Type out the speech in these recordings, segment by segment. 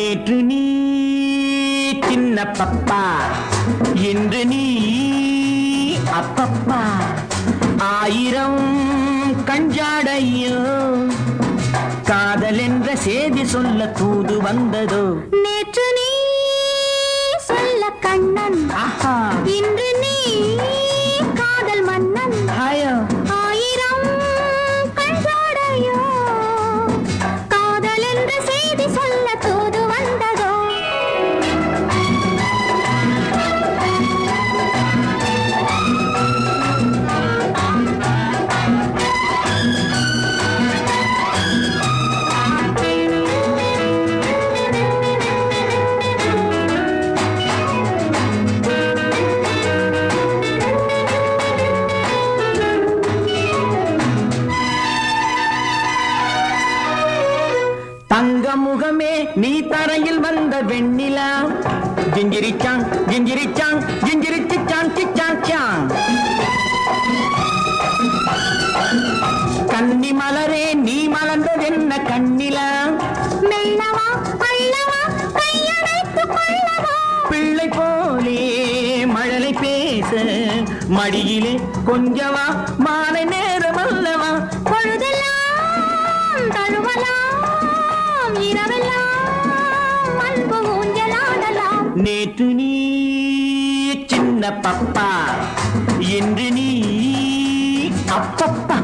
நேற்று நீ சின்ன பப்பா இன்று நீ அப்பப்பா. ஆயிரம் கஞ்சாடையோ காதல் என்ற செய்தி சொல்ல தூது வந்ததோ? நேற்று நீ சொல்ல கண்ணன். இன்று நீ முகமே நீ தரையில் வந்த வெண்ணிலா. ஜிஞ்சிரிச்சாங் ஜிஞ்சிரிச்சாங் ஜிஞ்சிரிச்சாங் சிச்சாங் சாங் கன்னி மலரே நீ மலர்ந்ததென்ன கண்ணிலா? மெல்லவா கொள்ளவா? பிள்ளை போலே மழலை பேச மடியிலே கொஞ்சவா மாலை நேரம் அல்லவா? நேற்று நீ சின்ன பப்பா. இன்று நீ அப்பப்பா.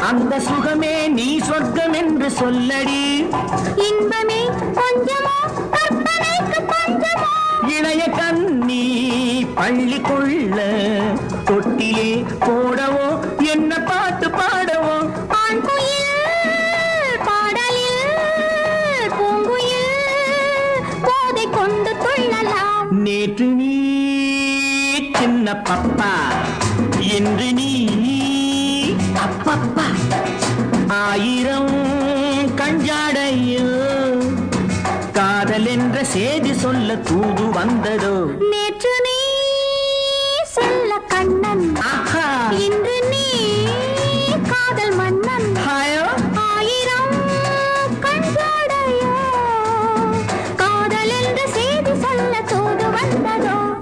அந்த சுகமே நீ சொர்க்கம் என்று சொல்லடி. இன்பமே கொஞ்சமோ கற்பனைக்கு பஞ்சமோ? இளைய கண்ணி பள்ளி கொள்ள தொட்டிலே போடவோ நேற்று நீ சின்ன பப்பா என்று நீ அப்பப்பா. ஆயிரம் கஞ்சாடையோ காதல் என்ற செய்தி சொல்ல தூது வந்ததோ?